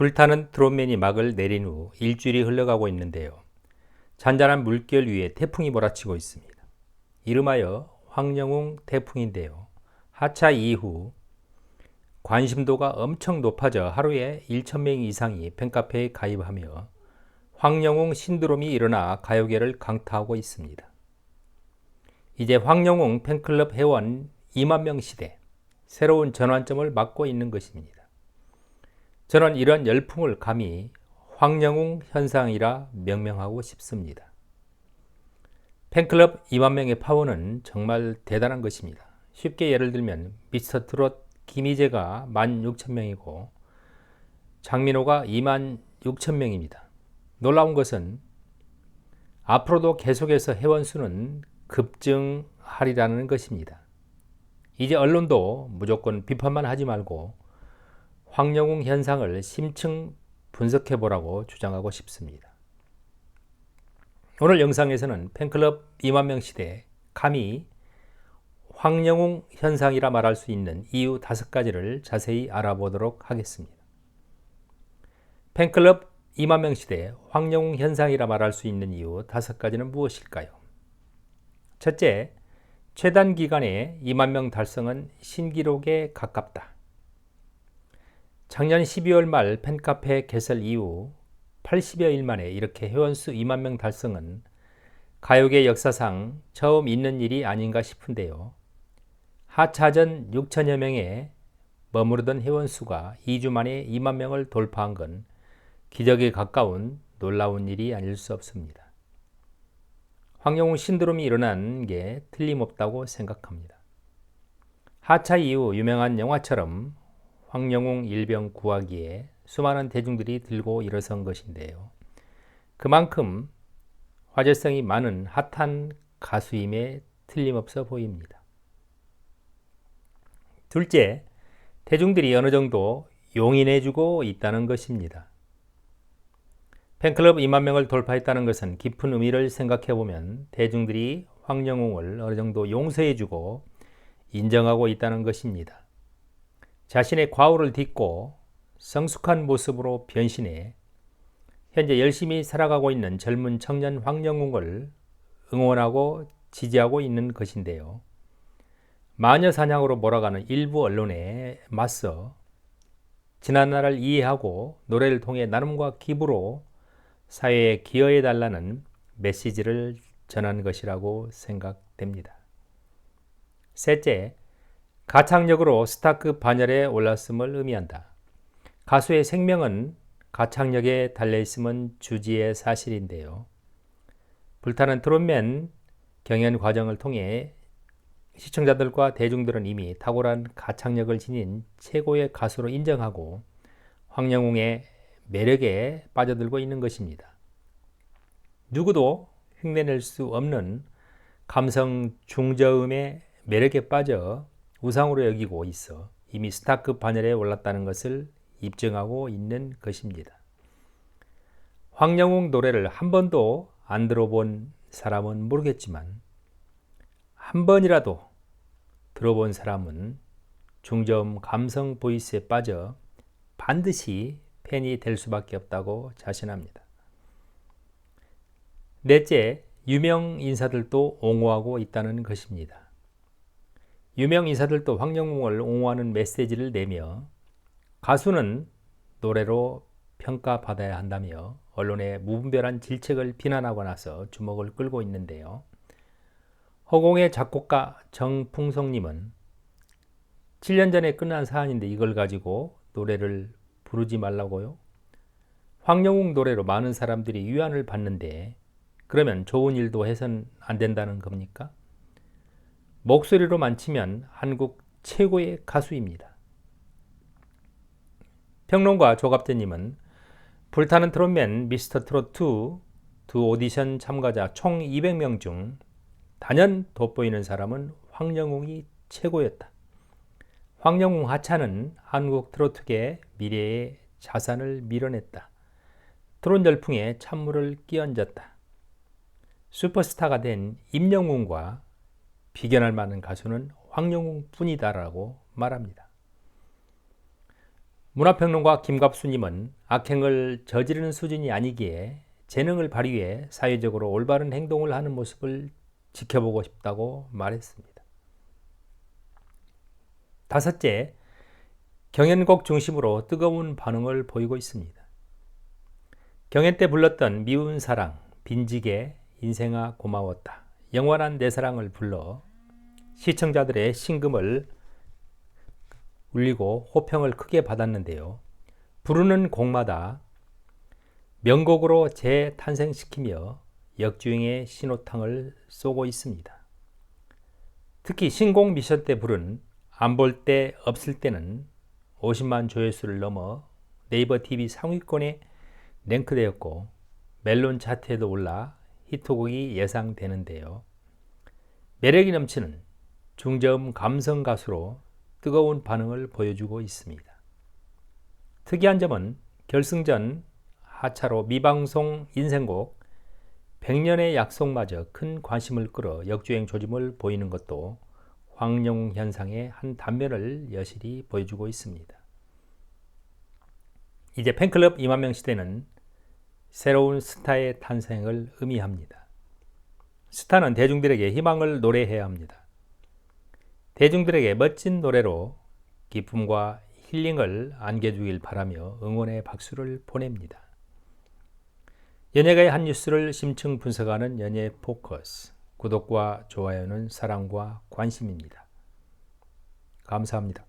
불타는 드론맨이 막을 내린 후 일주일이 흘러가고 있는데요. 잔잔한 물결 위에 태풍이 몰아치고 있습니다. 이름하여 황영웅 태풍인데요. 하차 이후 관심도가 엄청 높아져 하루에 1천명 이상이 팬카페에 가입하며 황영웅 신드롬이 일어나 가요계를 강타하고 있습니다. 이제 황영웅 팬클럽 회원 2만 명 시대 새로운 전환점을 맞고 있는 것입니다. 저는 이런 열풍을 감히 황영웅 현상이라 명명하고 싶습니다. 팬클럽 2만 명의 파워는 정말 대단한 것입니다. 쉽게 예를 들면 미스터 트롯 김희재가 1만 6천 명이고 장민호가 2만 6천 명입니다. 놀라운 것은 앞으로도 계속해서 회원수는 급증하리라는 것입니다. 이제 언론도 무조건 비판만 하지 말고 황영웅 현상을 심층 분석해 보라고 주장하고 싶습니다. 오늘 영상에서는 팬클럽 2만 명 시대 감히 황영웅 현상이라 말할 수 있는 이유 다섯 가지를 자세히 알아보도록 하겠습니다. 팬클럽 2만 명 시대 황영웅 현상이라 말할 수 있는 이유 다섯 가지는 무엇일까요? 첫째, 최단 기간에 2만 명 달성은 신기록에 가깝다. 작년 12월 말 팬카페 개설 이후 80여 일 만에 이렇게 회원수 2만 명 달성은 가요계 역사상 처음 있는 일이 아닌가 싶은데요. 하차전 6천여 명에 머무르던 회원수가 2주 만에 2만 명을 돌파한 건 기적에 가까운 놀라운 일이 아닐 수 없습니다. 황영웅 신드롬이 일어난 게 틀림없다고 생각합니다. 하차 이후 유명한 영화처럼 황영웅 일병 구하기에 수많은 대중들이 들고 일어선 것인데요. 그만큼 화제성이 많은 핫한 가수임에 틀림없어 보입니다. 둘째, 대중들이 어느 정도 용인해주고 있다는 것입니다. 팬클럽 2만 명을 돌파했다는 것은 깊은 의미를 생각해 보면 대중들이 황영웅을 어느 정도 용서해주고 인정하고 있다는 것입니다. 자신의 과오를 딛고 성숙한 모습으로 변신해 현재 열심히 살아가고 있는 젊은 청년 황영웅을 응원하고 지지하고 있는 것인데요. 마녀 사냥으로 몰아가는 일부 언론에 맞서 지난 날을 이해하고 노래를 통해 나눔과 기부로 사회에 기여해 달라는 메시지를 전한 것이라고 생각됩니다. 셋째, 가창력으로 스타급 반열에 올랐음을 의미한다. 가수의 생명은 가창력에 달려있음은 주지의 사실인데요. 불타는 트롯맨 경연 과정을 통해 시청자들과 대중들은 이미 탁월한 가창력을 지닌 최고의 가수로 인정하고 황영웅의 매력에 빠져들고 있는 것입니다. 누구도 흉내낼 수 없는 감성 중저음의 매력에 빠져 우상으로 여기고 있어 이미 스타급 반열에 올랐다는 것을 입증하고 있는 것입니다. 황영웅 노래를 한 번도 안 들어본 사람은 모르겠지만 한 번이라도 들어본 사람은 중저음 감성 보이스에 빠져 반드시 팬이 될 수밖에 없다고 자신합니다. 넷째, 유명 인사들도 옹호하고 있다는 것입니다. 유명 인사들도 황영웅을 옹호하는 메시지를 내며 가수는 노래로 평가받아야 한다며 언론의 무분별한 질책을 비난하고 나서 주목을 끌고 있는데요. 허공의 작곡가 정풍성님은 7년 전에 끝난 사안인데 이걸 가지고 노래를 부르지 말라고요? 황영웅 노래로 많은 사람들이 위안을 받는데 그러면 좋은 일도 해선 안 된다는 겁니까? 목소리로만 치면 한국 최고의 가수입니다. 평론가 조갑재님은 불타는 트롯맨 미스터 트롯 2 두 오디션 참가자 총 200명 중 단연 돋보이는 사람은 황영웅이 최고였다. 황영웅 하차는 한국 트로트계 미래의 자산을 밀어냈다. 트롯 열풍에 찬물을 끼얹었다. 슈퍼스타가 된 임영웅과 비견할 만한 가수는 황영웅 뿐이다라고 말합니다. 문화평론가 김갑수님은 악행을 저지르는 수준이 아니기에 재능을 발휘해 사회적으로 올바른 행동을 하는 모습을 지켜보고 싶다고 말했습니다. 다섯째, 경연곡 중심으로 뜨거운 반응을 보이고 있습니다. 경연 때 불렀던 미운 사랑, 빈지게, 인생아 고마웠다, 영원한 내 사랑을 불러 시청자들의 신금을 울리고 호평을 크게 받았는데요. 부르는 곡마다 명곡으로 재탄생시키며 역주행의 신호탕을 쏘고 있습니다. 특히 신곡 미션 때 부른 안 볼 때 없을 때는 50만 조회수를 넘어 네이버 TV 상위권에 랭크되었고 멜론 차트에도 올라 히트곡이 예상되는데요. 매력이 넘치는 중저음 감성 가수로 뜨거운 반응을 보여주고 있습니다. 특이한 점은 결승전 하차로 미방송 인생곡 100년의 약속마저 큰 관심을 끌어 역주행 조짐을 보이는 것도 황룡 현상의 한 단면을 여실히 보여주고 있습니다. 이제 팬클럽 2만 명 시대는 새로운 스타의 탄생을 의미합니다. 스타는 대중들에게 희망을 노래해야 합니다. 대중들에게 멋진 노래로 기쁨과 힐링을 안겨주길 바라며 응원의 박수를 보냅니다. 연예가의 한 뉴스를 심층 분석하는 연예 포커스. 구독과 좋아요는 사랑과 관심입니다. 감사합니다.